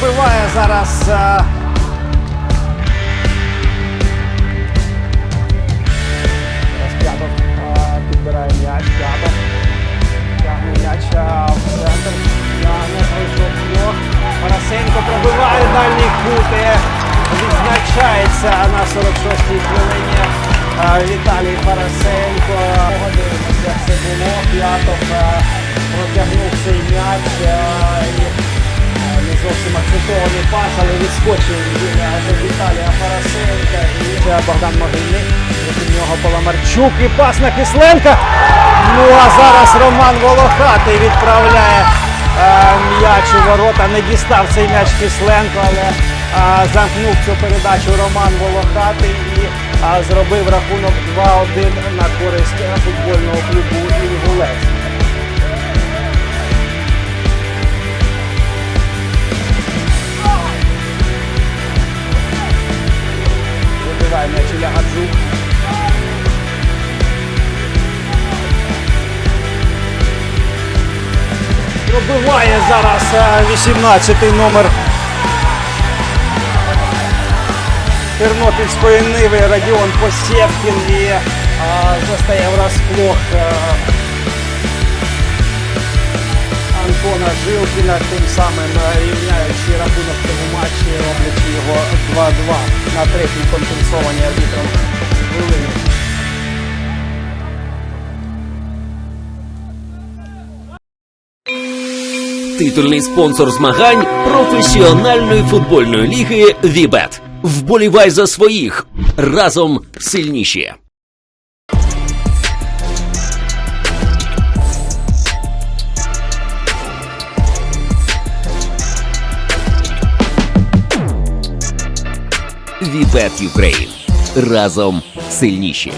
Пробиває зараз. е, Зараз П'ятов е, підбирає м'яч. П'ятов. Тягне м'яч е, в центр. Тягне пройшов блок. Парасенко пробиває дальній кут. Відзначається на 46-й хвилині Віталій Парасенко. Подивимося, як це було. П'ятов е, протягнув цей м'яч. Акцентований пас, але відскочив він е, Віталія Парасенка. І Богдан Могильник. Проти нього Паламарчук і пас на Кисленка. Ну а зараз Роман Волохатий відправляє е, м'яч у ворота. Не дістав цей м'яч Кисленко, але е, замкнув цю передачу Роман Волохатий і е, зробив рахунок 2-1 на користь футбольного клубу Інгулець. Ілля Гаджук. Пробиває зараз 18-й номер Тернопільської Ниви Радіон Посєвкін і а, застає врасплох а, Антона Жилкіна, тим самим рівняючи рахунок в цьому матчі, роблячи його 2-2 на третій компенсованій арбітром. Титульний спонсор змагань професіональної футбольної ліги Вібет. Вболівай за своїх разом сильніші. Вібет Ukraine. Разом сильніші.